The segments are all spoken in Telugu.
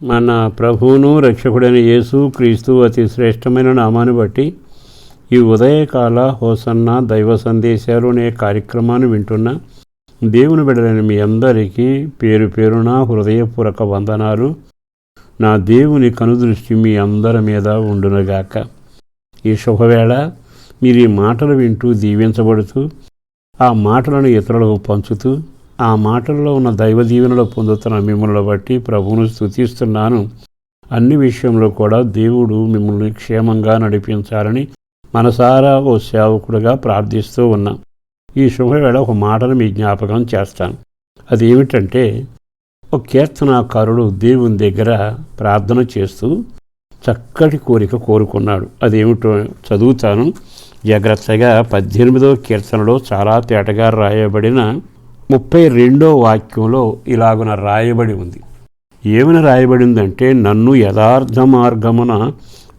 మన ప్రభువును రక్షకుడైన యేసు క్రీస్తు అతి శ్రేష్టమైన నామాన్ని బట్టి ఈ ఉదయకాల హోసన్న దైవ సందేశాలు అనే కార్యక్రమాన్ని వింటున్న దేవుని బిడ్డలైన మీ అందరికీ పేరు పేరున హృదయపూర్వక వందనాలు. నా దేవుని కనుదృష్టి మీ అందరి మీద ఉండునుగాక. ఈ శుభవేళ మీరు ఈ మాటలు వింటూ దీవించబడుతూ ఆ మాటలను ఇతరులకు పంచుతూ ఆ మాటల్లో ఉన్న దైవ దీవెనలు పొందుతున్న మిమ్మల్ని బట్టి ప్రభువును స్తుతిస్తున్నాను. అన్ని విషయంలో కూడా దేవుడు మిమ్మల్ని క్షేమంగా నడిపించాలని మనసారా ఓ సేవకుడిగా ప్రార్థిస్తూ ఉన్నాం. ఈ శుభవేళ ఒక మాటను మీ జ్ఞాపకం చేస్తాను. అది ఏమిటంటే ఒక కీర్తనాకారుడు దేవుని దగ్గర ప్రార్థన చేస్తూ చక్కటి కోరిక కోరుకున్నాడు. అదేమిటో చదువుతాను. జాగ్రత్తగా పద్దెనిమిదవ కీర్తనలో చాలా తేటగా రాయబడిన ముప్పై రెండో వాక్యంలో ఇలాగున రాయబడి ఉంది. ఏమైనా రాయబడిందంటే నన్ను యథార్థ మార్గమున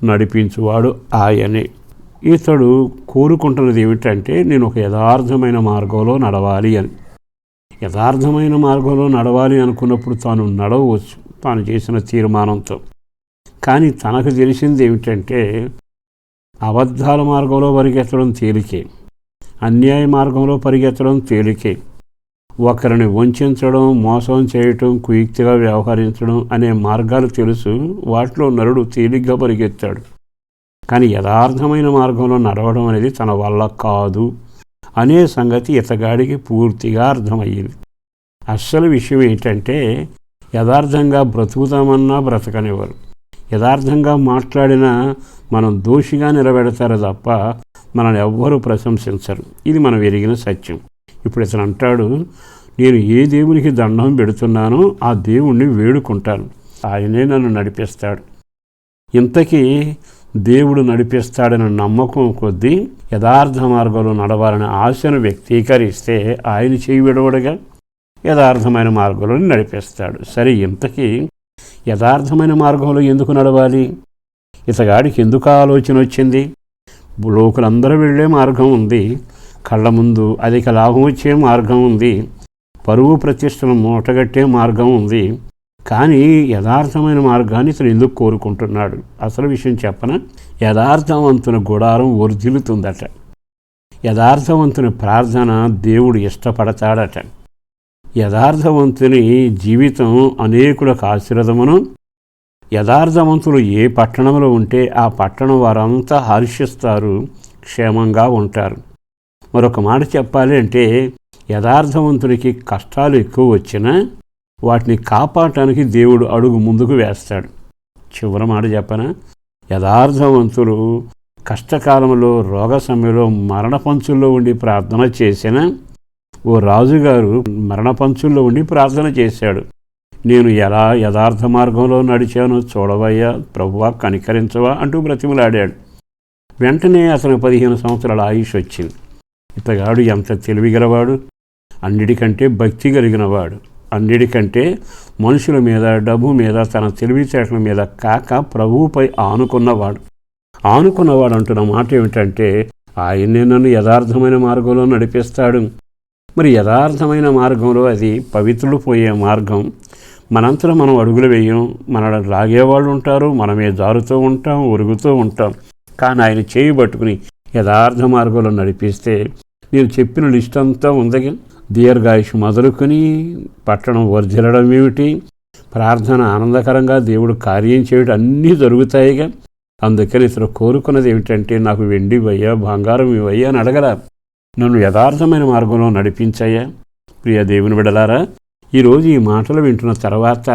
నడిపించువాడు ఆయనే. ఇతడు కోరుకుంటున్నది ఏమిటంటే నేను ఒక యథార్థమైన మార్గంలో నడవాలి అని. యథార్థమైన మార్గంలో నడవాలి అనుకున్నప్పుడు తాను నడవచ్చు తాను చేసిన తీర్మానంతో. కానీ తనకు తెలిసింది ఏమిటంటే అబద్ధాల మార్గంలో పరిగెత్తడం తేలికే. అన్యాయ మార్గంలో పరిగెత్తడం తేలికే. ఒకరిని వంచడం మోసం చేయటం కుయుక్తిగా వ్యవహరించడం అనే మార్గాలు తెలుసు. వాటిలో నరుడు తేలిగ్గా పరిగెత్తాడు. కానీ యథార్థమైన మార్గంలో నడవడం అనేది తన వల్ల కాదు. అనే సంగతి ఇతగాడికి పూర్తిగా అర్థమయ్యింది. అస్సలు విషయం ఏంటంటే యథార్థంగా బ్రతుకుతామన్నా బ్రతకనివ్వరు. యథార్థంగా మాట్లాడినా మనం దోషిగా నిలబెడతారు తప్ప మనల్ని ఎవ్వరూ ప్రశంసించరు. ఇది మనం ఎరిగిన సత్యం. ఇప్పుడు ఇతను అంటాడు నేను ఏ దేవునికి దండం పెడుతున్నానో ఆ దేవుణ్ణి వేడుకుంటాను. ఆయనే నన్ను నడిపిస్తాడు. ఇంతకీ దేవుడు నడిపిస్తాడని నమ్మకం కొద్దీ యథార్థ మార్గంలో నడవాలని ఆశను వ్యక్తీకరిస్తే ఆయన చేయి విడవడగా? యథార్థమైన మార్గంలో నడిపిస్తాడు. సరే ఇంతకీ యథార్థమైన మార్గంలో ఎందుకు నడవాలి? ఇతగాడికి ఎందుకు ఆలోచన వచ్చింది? లోకులందరూ వెళ్ళే మార్గం ఉంది. కళ్ళ ముందు అధిక లాభం వచ్చే మార్గం ఉంది. పరువు ప్రతిష్టను మూటగట్టే మార్గం ఉంది. కానీ యథార్థమైన మార్గాన్ని ఇతను ఎందుకు కోరుకుంటున్నాడు? అసలు విషయం చెప్పన? యథార్థవంతుని గుడారం వర్ధిల్లుతుందట యథార్థవంతుని ప్రార్థన దేవుడు ఇష్టపడతాడట. యథార్థవంతుని జీవితం అనేకులకు ఆశీర్వదమును. యథార్థవంతులు ఏ పట్టణంలో ఉంటే ఆ పట్టణం వారంతా హర్షిస్తారు క్షేమంగా ఉంటారు. మరొక మాట చెప్పాలి అంటే యథార్థవంతుడికి కష్టాలు ఎక్కువ వచ్చినా వాటిని కాపాడటానికి దేవుడు అడుగు ముందుకు వేస్తాడు. చివరి మాట చెప్పన? యథార్థవంతులు కష్టకాలంలో రోగ సమయంలో మరణపంచుల్లో ఉండి ప్రార్థన చేసిన ఓ రాజుగారు మరణపంచుల్లో ఉండి ప్రార్థన చేశాడు. నేను ఎలా యథార్థ మార్గంలో నడిచానో చూడవయ్యా ప్రభువా కనికరించవా అంటూ బ్రతిమలాడాడు. వెంటనే అతను పదిహేను సంవత్సరాల ఆయుష్ వచ్చింది. ఇతగాడు ఎంత తెలివిగలవాడు? అన్నిటికంటే భక్తి కలిగినవాడు. అన్నిటికంటే మనుషుల మీద డబ్బు మీద తన తెలివితేటల మీద కాక ప్రభువుపై ఆనుకున్నవాడు. ఆనుకున్నవాడు అంటున్న మాట ఏమిటంటే ఆయన్నే నన్ను యథార్థమైన మార్గంలో నడిపిస్తాడు. మరి యథార్థమైన మార్గంలో అది పవిత్రులు పోయే మార్గం. మనంతరం మనం అడుగులు వేయం మన లాగేవాళ్ళు ఉంటారు మనమే జారుతూ ఉంటాం ఉరుగుతూ ఉంటాం. కానీ ఆయన చేయి పట్టుకుని యథార్థ మార్గంలో నడిపిస్తే నేను చెప్పిన లిస్ట్ అంతా ఉందగా. దీర్ఘాయుషు మొదలుకొని పట్టణం వర్ధిల్లడం ఏమిటి? ప్రార్థన ఆనందకరంగా దేవుడు కార్యం చేయడం అన్నీ జరుగుతాయిగా. అందుకని ఇతను కోరుకున్నది ఏమిటంటే నాకు వెండి వయ్యా బంగారం ఇవయ్యా అని అడగరా. నన్ను యథార్థమైన మార్గంలో నడిపించయ్యా. ప్రియ దేవుని విడలారా ఈరోజు ఈ మాటలు వింటున్న తర్వాత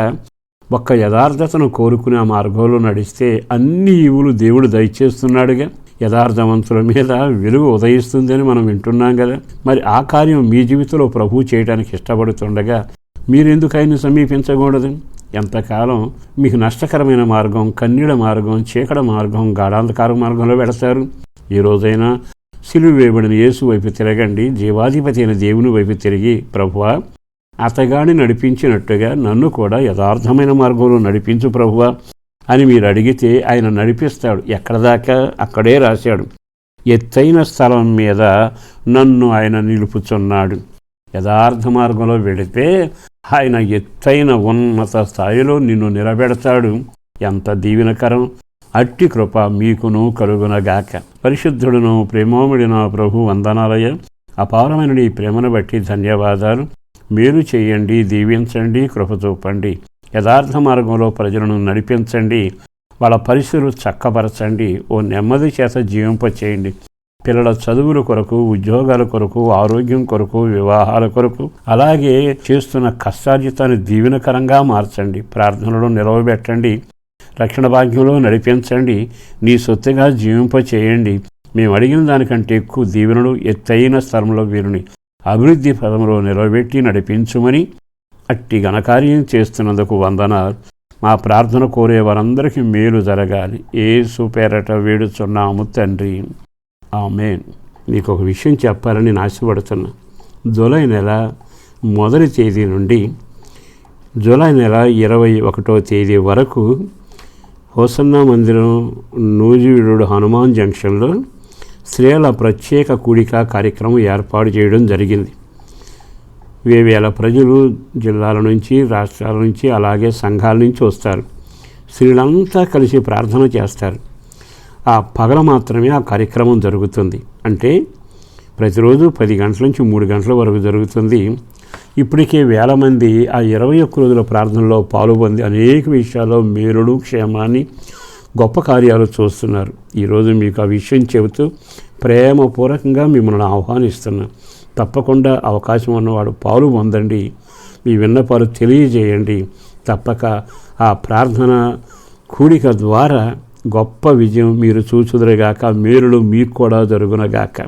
ఒక్క యథార్థతను కోరుకునే ఆ మార్గంలో నడిస్తే అన్ని ఈవులు దేవుడు దయచేస్తున్నాడుగా. యథార్థవంతుల మీద వెలుగు ఉదయిస్తుందని మనం వింటున్నాం కదా. మరి ఆ కార్యం మీ జీవితంలో ప్రభువు చేయడానికి ఇష్టపడుతుండగా మీరెందుకు సమీపించకూడదు? ఎంతకాలం మీకు నష్టకరమైన మార్గం కన్నీడ మార్గం చీకడ మార్గం గాఢాంధకార మార్గంలో పెడతారు? ఈ రోజైనా సిలువ వేయబడిన యేసు వైపు తిరగండి. జీవాధిపతి అయిన దేవుని వైపు తిరిగి ప్రభువా అతగాని నడిపించినట్టుగా నన్ను కూడా యథార్థమైన మార్గంలో నడిపించు ప్రభువా. అని మీరు అడిగితే ఆయన నడిపిస్తాడు. ఎక్కడ దాకా? అక్కడే రాశాడు. ఎత్తైన స్థలం మీద నన్ను ఆయన నిలుపుచున్నాడు. యథార్థ మార్గంలో వెళితే ఆయన ఎత్తైన ఉన్నత స్థాయిలో నిన్ను నిలబెడతాడు. ఎంత దీవెనకరం! అట్టి కృప మీకును కలుగునగాక. పరిశుద్ధుడును ప్రేమోముడిన ప్రభు వందనాలయ అపారమైన నీ ప్రేమను బట్టి ధన్యవాదాలు. మీరు చేయండి దీవించండి కృప చూపండి. యథార్థ మార్గంలో ప్రజలను నడిపించండి వాళ్ళ పరిస్థితులు చక్కపరచండి ఓ నెమ్మది చేత జీవింపచేయండి పిల్లల చదువుల కొరకు ఉద్యోగాల కొరకు ఆరోగ్యం కొరకు వివాహాల కొరకు అలాగే చేస్తున్న కష్టార్జితాన్ని దీవెనకరంగా మార్చండి ప్రార్థనలో నిలవబెట్టండి రక్షణ భాగ్యంలో నడిపించండి నీ సొత్తుగా జీవింపచేయండి మేము అడిగిన దానికంటే ఎక్కువ దీవెనలు ఎత్తైన స్థలంలో వీరిని అభివృద్ధి పదంలో నిలబెట్టి నడిపించుమని అట్టి ఘనకార్యం చేస్తున్నందుకు వందనాలు. మా ప్రార్థన కోరే వారందరికీ మేలు జరగాలి. ఏ పేరట వేడుచున్నాము తండ్రి. ఆమె మీకు ఒక విషయం చెప్పాలని నాశపడుతున్నా జూలై నెల మొదటి తేదీ నుండి జూలై నెల ఇరవై ఒకటో తేదీ వరకు హోసన్న మందిరం నూజివీడు హనుమాన్ జంక్షన్లో స్త్రీల ప్రత్యేక కూడిక కార్యక్రమం ఏర్పాటు చేయడం జరిగింది. వేవేల ప్రజలు జిల్లాల నుంచి రాష్ట్రాల నుంచి అలాగే సంఘాల నుంచి వస్తారు. స్త్రీలంతా కలిసి ప్రార్థన చేస్తారు. ఆ పగల మాత్రమే ఆ కార్యక్రమం జరుగుతుంది. అంటే ప్రతిరోజు పది గంటల నుంచి మూడు గంటల వరకు జరుగుతుంది. ఇప్పటికే వేల మంది ఆ ఇరవై ఒక్క రోజుల ప్రార్థనలో పాల్గొంది అనేక విషయాల్లో మేలుడు క్షేమాన్ని గొప్ప కార్యాలు చూస్తున్నారు. ఈరోజు మీకు ఆ విషయం చెబుతూ ప్రేమపూర్వకంగా మిమ్మల్ని ఆహ్వానిస్తున్నాను తప్పకుండా అవకాశం ఉన్నవాడు పాలు పొందండి. మీ విన్నపాలు తెలియజేయండి. తప్పక ఆ ప్రార్థన కూడిక ద్వారా గొప్ప విజయం మీరు చూచుదురుగాక మేలులు మీకు కూడా జరుగునగాక.